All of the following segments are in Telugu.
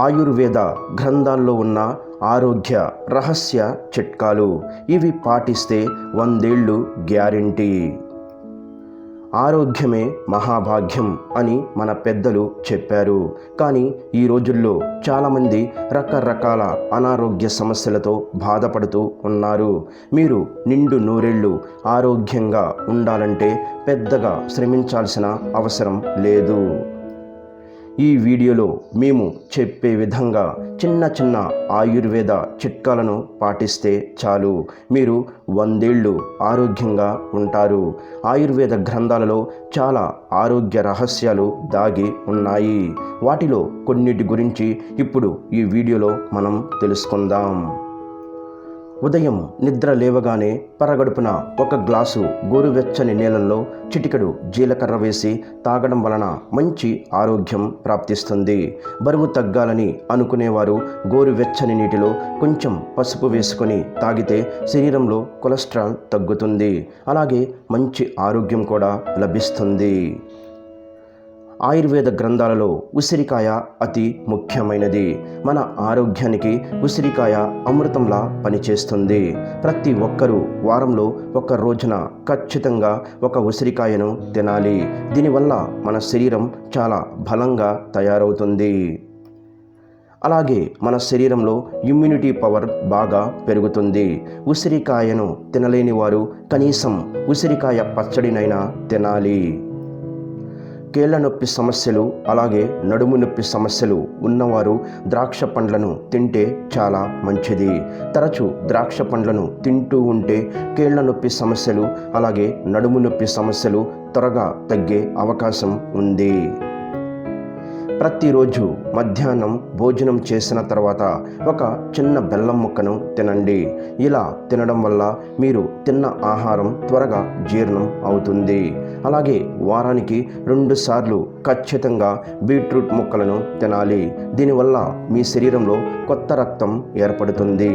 ఆయుర్వేద గ్రంథాల్లో ఉన్న ఆరోగ్య రహస్య చిట్కాలు. ఇవి పాటిస్తే వందేళ్ళు గ్యారెంటీ. ఆరోగ్యమే మహాభాగ్యం అని మన పెద్దలు చెప్పారు. కానీ ఈ రోజుల్లో చాలామంది రకరకాల అనారోగ్య సమస్యలతో బాధపడుతూ ఉన్నారు. మీరు నిండు నూరేళ్ళు ఆరోగ్యంగా ఉండాలంటే పెద్దగా శ్రమించాల్సిన అవసరం లేదు. ఈ వీడియోలో మేము చెప్పే విధంగా చిన్న చిన్న ఆయుర్వేద చిట్కాలను పాటిస్తే చాలు. మీరు వందేళ్ళు ఆరోగ్యంగా ఉంటారు. ఆయుర్వేద గ్రంథాలలో చాలా ఆరోగ్య రహస్యాలు దాగి ఉన్నాయి. వాటిలో కొన్నిటి గురించి ఇప్పుడు ఈ వీడియోలో మనం తెలుసుకుందాం. ఉదయం నిద్ర లేవగానే పరగడుపున ఒక గ్లాసు గోరువెచ్చని నీళ్ళల్లో చిటికెడు జీలకర్ర వేసి తాగడం వలన మంచి ఆరోగ్యం ప్రాప్తిస్తుంది. బరువు తగ్గాలని అనుకునేవారు గోరువెచ్చని నీటిలో కొంచెం పసుపు వేసుకొని తాగితే శరీరంలో కొలెస్ట్రాల్ తగ్గుతుంది. అలాగే మంచి ఆరోగ్యం కూడా లభిస్తుంది. ఆయుర్వేద గ్రంథాలలో ఉసిరికాయ అతి ముఖ్యమైనది. మన ఆరోగ్యానికి ఉసిరికాయ అమృతంలా పనిచేస్తుంది. ప్రతి ఒక్కరూ వారంలో ఒక రోజున ఖచ్చితంగా ఒక ఉసిరికాయను తినాలి. దీనివల్ల మన శరీరం చాలా బలంగా తయారవుతుంది. అలాగే మన శరీరంలో ఇమ్యూనిటీ పవర్ బాగా పెరుగుతుంది. ఉసిరికాయను తినలేని వారు కనీసం ఉసిరికాయ పచ్చడినైనా తినాలి. కీళ్ళ నొప్పి సమస్యలు అలాగే నడుము నొప్పి సమస్యలు ఉన్నవారు ద్రాక్ష పండ్లను తింటే చాలా మంచిది. తరచు ద్రాక్ష పండ్లను తింటూ ఉంటే కీళ్ళ నొప్పి సమస్యలు అలాగే నడుము నొప్పి సమస్యలు త్వరగా తగ్గే అవకాశం ఉంది. ప్రతిరోజు మధ్యాహ్నం భోజనం చేసిన తర్వాత ఒక చిన్న బెల్లం ముక్కను తినండి. ఇలా తినడం వల్ల మీరు తిన్న ఆహారం త్వరగా జీర్ణం అవుతుంది. అలాగే వారానికి రెండు సార్లు ఖచ్చితంగా బీట్రూట్ ముక్కలను తినాలి. దీనివల్ల మీ శరీరంలో కొత్త రక్తం ఏర్పడుతుంది.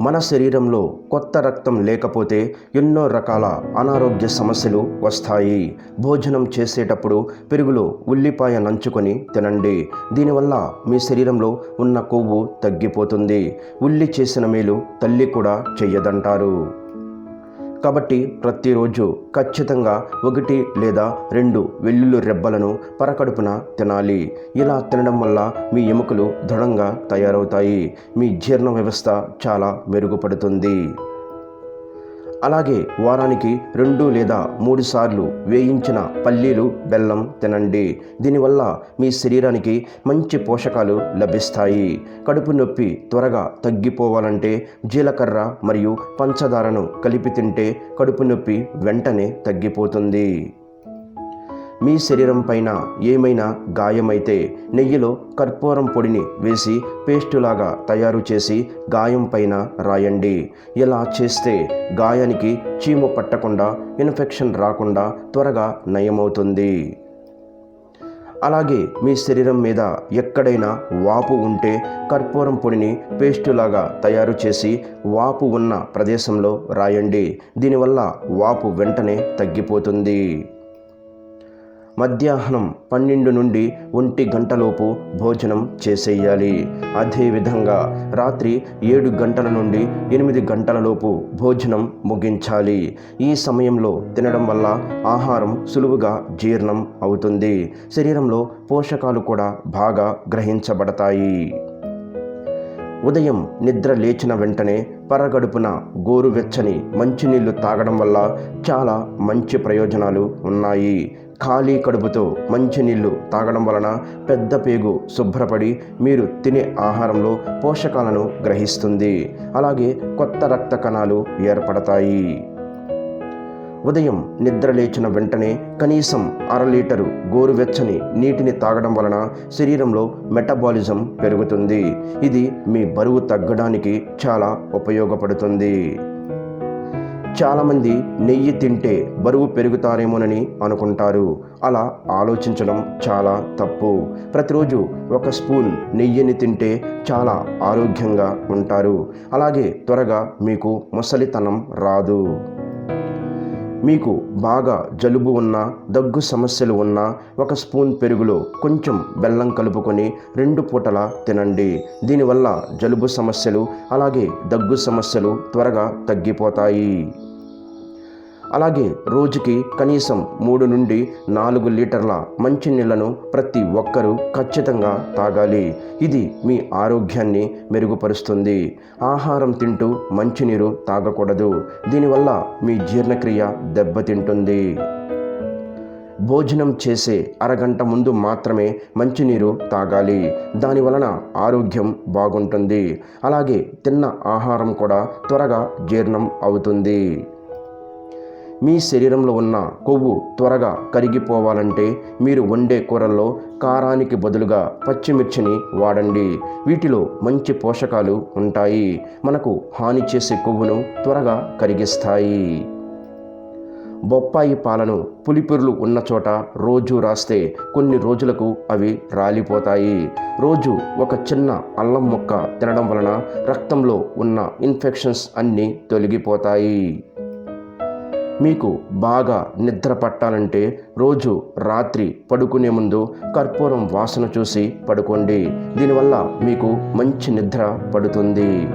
మన శరీరంలో కొత్త రక్తం లేకపోతే ఎన్నో రకాల అనారోగ్య సమస్యలు వస్తాయి. భోజనం చేసేటప్పుడు పెరుగులో ఉల్లిపాయ నంచుకొని తినండి. దీనివల్ల మీ శరీరంలో ఉన్న కొవ్వు తగ్గిపోతుంది. ఉల్లి చేసిన మేలు తల్లి కూడా చెయ్యదంటారు. కాబట్టి ప్రతిరోజు ఖచ్చితంగా ఒకటి లేదా రెండు వెల్లుల్లి రెబ్బలను పరకడుపున తినాలి. ఇలా తినడం వల్ల మీ ఎముకలు దృఢంగా తయారవుతాయి. మీ జీర్ణ వ్యవస్థ చాలా మెరుగుపడుతుంది. అలాగే వారానికి రెండు లేదా మూడు సార్లు వేయించిన పల్లీలు బెల్లం తినండి. దీనివల్ల మీ శరీరానికి మంచి పోషకాలు లభిస్తాయి. కడుపు నొప్పి త్వరగా తగ్గిపోవాలంటే జీలకర్ర మరియు పంచదారను కలిపి తింటే కడుపు నొప్పి వెంటనే తగ్గిపోతుంది. మీ శరీరం పైన ఏమైనా గాయమైతే నెయ్యిలో కర్పూరం పొడిని వేసి పేస్టులాగా తయారు చేసి గాయం పైన రాయండి. ఇలా చేస్తే గాయానికి చీము పట్టకుండా ఇన్ఫెక్షన్ రాకుండా త్వరగా నయమవుతుంది. అలాగే మీ శరీరం మీద ఎక్కడైనా వాపు ఉంటే కర్పూరం పొడిని పేస్టులాగా తయారు చేసి వాపు ఉన్న ప్రదేశంలో రాయండి. దీనివల్ల వాపు వెంటనే తగ్గిపోతుంది. మధ్యాహ్నం పన్నెండు నుండి ఒంటి గంటలోపు భోజనం చేసేయాలి. అదేవిధంగా రాత్రి ఏడు గంటల నుండి ఎనిమిది గంటలలోపు భోజనం ముగించాలి. ఈ సమయంలో తినడం వల్ల ఆహారం సులువుగా జీర్ణం అవుతుంది. శరీరంలో పోషకాలు కూడా బాగా గ్రహించబడతాయి. ఉదయం నిద్ర లేచిన వెంటనే పరగడుపున గోరువెచ్చని మంచినీళ్ళు తాగడం వల్ల చాలా మంచి ప్రయోజనాలు ఉన్నాయి. ఖాళీ కడుపుతో మంచినీళ్ళు తాగడం వలన పెద్ద పేగు శుభ్రపడి మీరు తినే ఆహారంలో పోషకాలను గ్రహిస్తుంది. అలాగే కొత్త రక్త కణాలు ఏర్పడతాయి. ఉదయం నిద్ర లేచిన వెంటనే కనీసం అర లీటరు గోరువెచ్చని నీటిని తాగడం వలన శరీరంలో మెటబాలిజం పెరుగుతుంది. ఇది మీ బరువు తగ్గడానికి చాలా ఉపయోగపడుతుంది. చాలామంది నెయ్యి తింటే బరువు పెరుగుతారేమోనని అనుకుంటారు. అలా ఆలోచించడం చాలా తప్పు. ప్రతిరోజు ఒక స్పూన్ నెయ్యిని తింటే చాలా ఆరోగ్యంగా ఉంటారు. అలాగే త్వరగా మీకు ముసలితనం రాదు. మీకు బాగా జలుబు ఉన్నా దగ్గు సమస్యలు ఉన్నా ఒక స్పూన్ పెరుగులో కొంచెం బెల్లం కలుపుకొని రెండు పూటల తినండి. దీనివల్ల జలుబు సమస్యలు అలాగే దగ్గు సమస్యలు త్వరగా తగ్గిపోతాయి. అలాగే రోజుకి కనీసం మూడు నుండి నాలుగు లీటర్ల మంచినీళ్ళను ప్రతి ఒక్కరూ ఖచ్చితంగా తాగాలి. ఇది మీ ఆరోగ్యాన్ని మెరుగుపరుస్తుంది. ఆహారం తింటూ మంచినీరు తాగకూడదు. దీనివల్ల మీ జీర్ణక్రియ దెబ్బతింటుంది. భోజనం చేసే అరగంట ముందు మాత్రమే మంచినీరు తాగాలి. దాని వలన ఆరోగ్యం బాగుంటుంది. అలాగే తిన్న ఆహారం కూడా త్వరగా జీర్ణం అవుతుంది. మీ శరీరంలో ఉన్న కొవ్వు త్వరగా కరిగిపోవాలంటే మీరు వండే కూరల్లో కారానికి బదులుగా పచ్చిమిర్చిని వాడండి. వీటిలో మంచి పోషకాలు ఉంటాయి. మనకు హాని చేసే కొవ్వును త్వరగా కరిగిస్తాయి. బొప్పాయి పాలను పులిపురులు ఉన్న చోట రోజు రాస్తే కొన్ని రోజులకు అవి రాలిపోతాయి. రోజు ఒక చిన్న అల్లం ముక్క తినడం వలన రక్తంలో ఉన్న ఇన్ఫెక్షన్స్ అన్నీ తొలగిపోతాయి. మీకు బాగా నిద్ర పట్టాలంటే రోజు రాత్రి పడుకునే ముందు కర్పూరం వాసన చూసి పడుకోండి. దీనివల్ల మీకు మంచి నిద్ర పడుతుంది.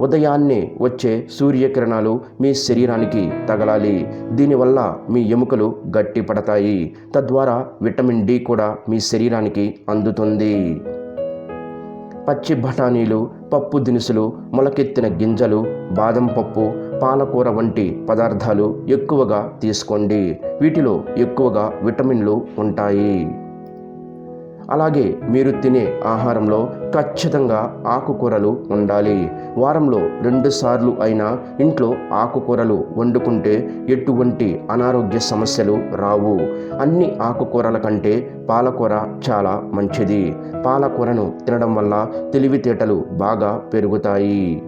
ఉదయాన్నే వచ్చే సూర్యకిరణాలు మీ శరీరానికి తగలాలి. దీనివల్ల మీ ఎముకలు గట్టి పడతాయి. తద్వారా విటమిన్ డి కూడా మీ శరీరానికి అందుతుంది. పచ్చి బఠానీలు పప్పు దినుసులు మొలకెత్తిన గింజలు బాదం పప్పు పాలకూర వంటి పదార్థాలు ఎక్కువగా తీసుకోండి. వీటిలో ఎక్కువగా విటమిన్లు ఉంటాయి. అలాగే మీరు తినే ఆహారంలో ఖచ్చితంగా ఆకుకూరలు ఉండాలి. వారంలో రెండు సార్లు అయినా ఇంట్లో ఆకుకూరలు వండుకుంటే ఎటువంటి అనారోగ్య సమస్యలు రావు. అన్ని ఆకుకూరల కంటే పాలకూర చాలా మంచిది. పాలకూరను తినడం వల్ల తెలివితేటలు బాగా పెరుగుతాయి.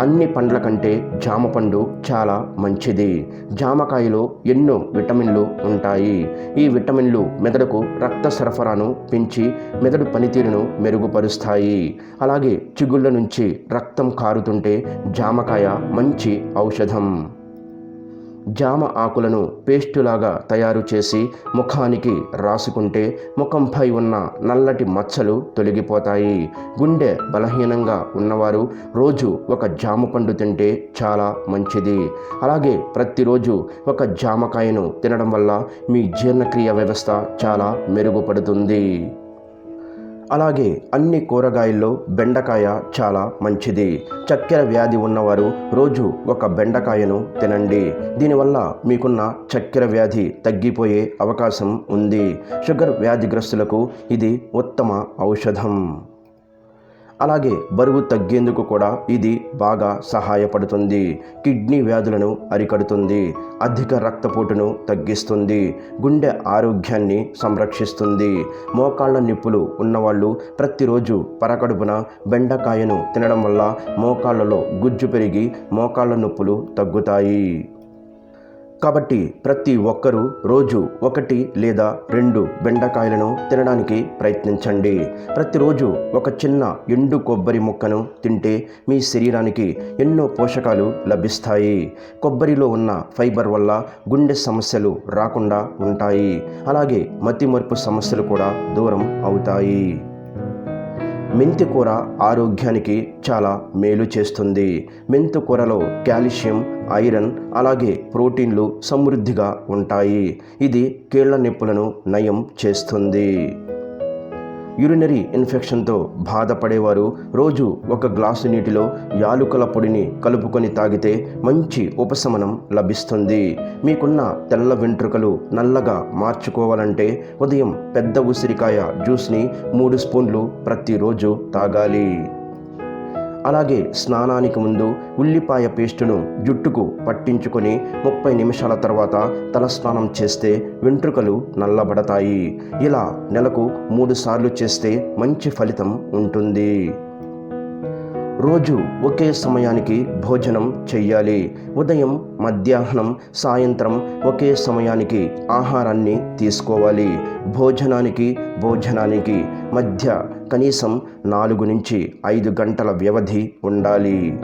అన్ని పండ్ల కంటే జామ పండు చాలా మంచిది. జామకాయలో ఎన్నో విటమిన్లు ఉంటాయి. ఈ విటమిన్లు మెదడుకు రక్త సరఫరాను పెంచి మెదడు పనితీరును మెరుగుపరుస్తాయి. అలాగే చిగుళ్ళ నుంచి రక్తం కారుతుంటే జామకాయ మంచి ఔషధం. జామ ఆకులను పేస్టులాగా తయారు చేసి ముఖానికి రాసుకుంటే ముఖంపై ఉన్న నల్లటి మచ్చలు తొలగిపోతాయి. గుండె బలహీనంగా ఉన్నవారు రోజు ఒక జామ పండు తింటే చాలా మంచిది. అలాగే ప్రతిరోజు ఒక జామకాయను తినడం వల్ల మీ జీర్ణక్రియ వ్యవస్థ చాలా మెరుగుపడుతుంది. అలాగే అన్ని కూరగాయల్లో బెండకాయ చాలా మంచిది. చక్కెర వ్యాధి ఉన్నవారు రోజు ఒక బెండకాయను తినండి. దీనివల్ల మీకున్న చక్కెర వ్యాధి తగ్గిపోయే అవకాశం ఉంది. షుగర్ వ్యాధిగ్రస్తులకు ఇది ఉత్తమ ఔషధం. అలాగే బరువు తగ్గేందుకు కూడా ఇది బాగా సహాయపడుతుంది. కిడ్నీ వ్యాధులను అరికడుతుంది. అధిక రక్తపోటును తగ్గిస్తుంది. గుండె ఆరోగ్యాన్ని సంరక్షిస్తుంది. మోకాళ్ళ నిప్పులు ఉన్నవాళ్ళు ప్రతిరోజు పరకడుపున బెండకాయను తినడం వల్ల మోకాళ్ళలో గుజ్జు పెరిగి మోకాళ్ళ నొప్పులు తగ్గుతాయి. కాబట్టి ప్రతి ఒక్కరూ రోజు ఒకటి లేదా రెండు బెండకాయలను తినడానికి ప్రయత్నించండి. ప్రతిరోజు ఒక చిన్న ఎండు కొబ్బరి ముక్కను తింటే మీ శరీరానికి ఎన్నో పోషకాలు లభిస్తాయి. కొబ్బరిలో ఉన్న ఫైబర్ వల్ల గుండె సమస్యలు రాకుండా ఉంటాయి. అలాగే మతిమరుపు సమస్యలు కూడా దూరం అవుతాయి. మెంతి కూర ఆరోగ్యానికి చాలా మేలు చేస్తుంది. మెంతి కూరలో కాల్షియం ఐరన్ అలాగే ప్రోటీన్లు సమృద్ధిగా ఉంటాయి. ఇది కీళ్ళ నొప్పులను నయం చేస్తుంది. యూరినరీ ఇన్ఫెక్షన్తో బాధపడేవారు రోజు ఒక గ్లాసు నీటిలో యాలుకల పొడిని కలుపుకొని తాగితే మంచి ఉపశమనం లభిస్తుంది. మీకున్న తెల్ల వెంట్రుకలు నల్లగా మార్చుకోవాలంటే ఉదయం పెద్ద ఉసిరికాయ జ్యూస్ని మూడు స్పూన్లు ప్రతిరోజు తాగాలి. అలాగే స్నానానికి ముందు ఉల్లిపాయ పేస్టును జుట్టుకు పట్టించుకొని ముప్పై నిమిషాల తర్వాత తలస్నానం చేస్తే వెంట్రుకలు నల్లబడతాయి. ఇలా నెలకు మూడు సార్లు చేస్తే మంచి ఫలితం ఉంటుంది. రోజు ఒకే సమయానికి భోజనం చెయ్యాలి. ఉదయం మధ్యాహ్నం సాయంత్రం ఒకే సమయానికి ఆహారాన్ని తీసుకోవాలి. భోజనానికి భోజనానికి మధ్య కనీసం నాలుగు నుంచి ఐదు గంటల వ్యవధి ఉండాలి.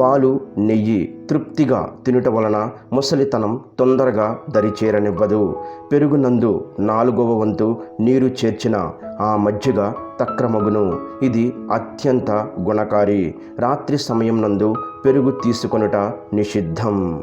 పాలు నెయ్యి తృప్తిగా తినుట వలన ముసలితనం తొందరగా దరిచేరనివ్వదు. పెరుగునందు నాలుగవ వంతు నీరు చేర్చిన ఆ మజ్జిగ తక్రమగును. ఇది అత్యంత గుణకారి. రాత్రి సమయం నందు పెరుగు తీసుకొనుట నిషిద్ధం.